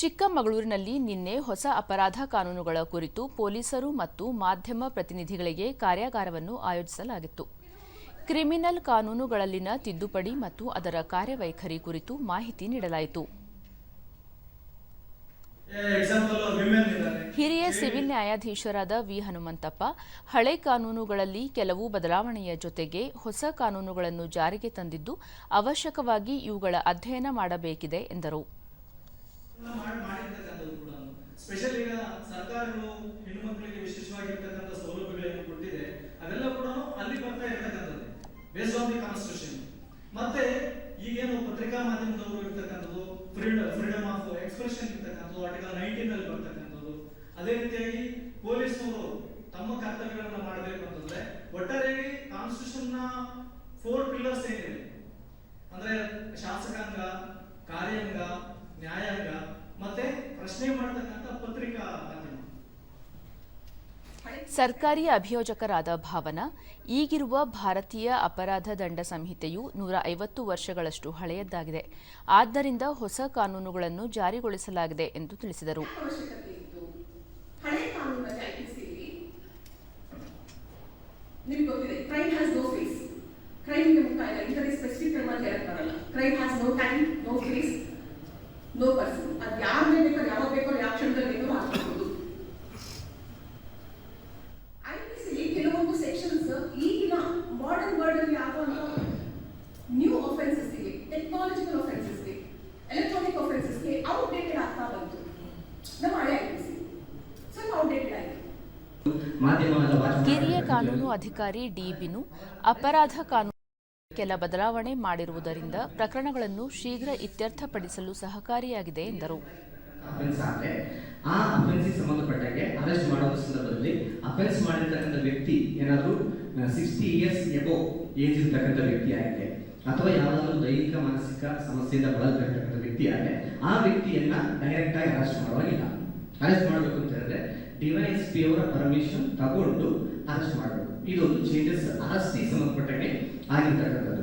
ಚಿಕ್ಕಮಗಳೂರಿನಲ್ಲಿ ನಿನ್ನೆ ಹೊಸ ಅಪರಾಧ ಕಾನೂನುಗಳ ಕುರಿತು ಪೊಲೀಸರು ಮತ್ತು ಮಾಧ್ಯಮ ಪ್ರತಿನಿಧಿಗಳಿಗೆ ಕಾರ್ಯಾಗಾರವನ್ನು ಆಯೋಜಿಸಲಾಗಿತ್ತು. ಕ್ರಿಮಿನಲ್ ಕಾನೂನುಗಳಲ್ಲಿನ ತಿದ್ದುಪಡಿ ಮತ್ತು ಅದರ ಕಾರ್ಯವೈಖರಿ ಕುರಿತು ಮಾಹಿತಿ ನೀಡಲಾಯಿತು. ಹಿರಿಯ ಸಿವಿಲ್ ನ್ಯಾಯಾಧೀಶರಾದ ವಿ. ಹನುಮಂತಪ್ಪ, ಹಳೆ ಕಾನೂನುಗಳಲ್ಲಿ ಕೆಲವು ಬದಲಾವಣೆಯ ಜೊತೆಗೆ ಹೊಸ ಕಾನೂನುಗಳನ್ನು ಜಾರಿಗೆ ತಂದಿದ್ದು ಅವಶ್ಯಕವಾಗಿ ಇವುಗಳ ಅಧ್ಯಯನ ಮಾಡಬೇಕಿದೆ ಎಂದರು. ಮಾಡಿರ್ತಕ್ಕಂಥದ್ದು ಕೂಡ ಸ್ಪೆಷಲ್ ಈಗ ಸರ್ಕಾರಗಳು ಹೆಣ್ಣು ಮಕ್ಕಳಿಗೆ ವಿಶೇಷವಾಗಿರ್ತಕ್ಕಂಥ ಸೌಲಭ್ಯಗಳನ್ನು ಕೊಟ್ಟಿದೆ. ಅವೆಲ್ಲ ಕೂಡ ಅಲ್ಲಿ ಬರ್ತಾ ಇರ್ತಕ್ಕಂಥದ್ದು. ಬೇಸ್ಡ್ ಆನ್ ದಿ ಕಾನ್ಸ್ಟಿಟ್ಯೂಷನ್ ಮತ್ತೆ ಈಗೇನು ಪತ್ರಿಕಾ ಮಾಧ್ಯಮದವರು ಇರ್ತಕ್ಕಂಥದ್ದು ಫ್ರೀಡಮ್ ಆಫ್ ಎಕ್ಸ್ಪ್ರೆಷನ್ ಇರ್ತಕ್ಕಂಥದ್ದು ಆರ್ಟಿಕಲ್ ನೈನ್ಟೀನ್ ಅಲ್ಲಿ ಬರ್ತಕ್ಕಂಥದ್ದು. ಅದೇ ರೀತಿಯಾಗಿ ಪೊಲೀಸ್ನವರು ತಮ್ಮ ಕರ್ತವ್ಯಗಳನ್ನ ಮಾಡಬೇಕು ಅಂತಂದ್ರೆ ಒಟ್ಟಾರೆಯಾಗಿ ಕಾನ್ಸ್ಟಿಟ್ಯೂಷನ್ನ ಫೋರ್ ಪಿಲ್ಲರ್ಸ್ ಏನಿದೆ? ಅಂದ್ರೆ ಶಾಸಕಾಂಗ, ಕಾರ್ಯಾಂಗ, ನ್ಯಾಯಾಂಗ ಪ್ರಶ್ನೆ ಮಾಡ್ತಕ್ಕಂಥ ಪತ್ರಿಕಾ ಮಾಧ್ಯಮ ಸರ್ಕಾರಿ ಅಭಿಯೋಜಕರಾದ ಭಾವನಾ ಈಗಿರುವ ಭಾರತೀಯ ಅಪರಾಧ ದಂಡ ಸಂಹಿತೆಯು ನೂರ ಐವತ್ತು ವರ್ಷಗಳಷ್ಟು ಹಳೆಯದ್ದಾಗಿದೆ. ಆದ್ದರಿಂದ ಹೊಸ ಕಾನೂನುಗಳನ್ನು ಜಾರಿಗೊಳಿಸಲಾಗಿದೆ ಎಂದು ತಿಳಿಸಿದರು. Crime crime has no time no ನಿಮ್ಗೆ ಗೊತ್ತಿದೆ ಕ್ರೈಮ್ ಕಿರಿಯ ಕಾನೂನು ಅಧಿಕಾರಿ ಡಿಬಿನು ಅಪರಾಧ ಕಾನೂನು ಕೆಲ ಬದಲಾವಣೆ ಮಾಡಿರುವುದರಿಂದ ಪ್ರಕರಣಗಳನ್ನು ಶೀಘ್ರ ಇತ್ಯರ್ಥಪಡಿಸಲು ಸಹಕಾರಿಯಾಗಿದೆ ಎಂದರು. ಆ ಅಫೆನ್ಸ್ಗೆ ಸಂಬಂಧಪಟ್ಟಾಗೆ ಅರೆಸ್ಟ್ ಮಾಡೋ ಸಂದರ್ಭದಲ್ಲಿ ಅಫೆನ್ಸ್ ಮಾಡಿರ್ತಕ್ಕಂಥ ವ್ಯಕ್ತಿ ಏನಾದರೂ ಸಿಕ್ಸ್ಟಿ ಇಯರ್ಸ್ ಎಬೋ ಏಜ್ ಇರ್ತಕ್ಕಂಥ ವ್ಯಕ್ತಿ ಆಗಿದೆ ಅಥವಾ ಯಾವುದಾದ್ರೂ ದೈಹಿಕ ಮಾನಸಿಕ ಸಮಸ್ಯೆಯಿಂದ ಬಳಲ್ತಕ್ಕಂಥ ವ್ಯಕ್ತಿ ಆಗಿದೆ ಆ ವ್ಯಕ್ತಿಯನ್ನ ಡೈರೆಕ್ಟ್ ಆಗಿ ಅರೆಸ್ಟ್ ಮಾಡುವಾಗಿಲ್ಲ. ಅರೆಸ್ಟ್ ಮಾಡಬೇಕು ಅಂತ ಡಿವೈಎಸ್ ಪಿ ಅವರ ಪರ್ಮಿಷನ್ ತಗೊಂಡು ಅರೆಸ್ಟ್ ಮಾಡಬೇಕು. ಇದೊಂದು ಚೇಂಜಸ್ ಆಸ್ತಿ ಸಂಬಂಧಪಟ್ಟಂಗೆ ಆಗಿರ್ತಕ್ಕಂಥದ್ದು.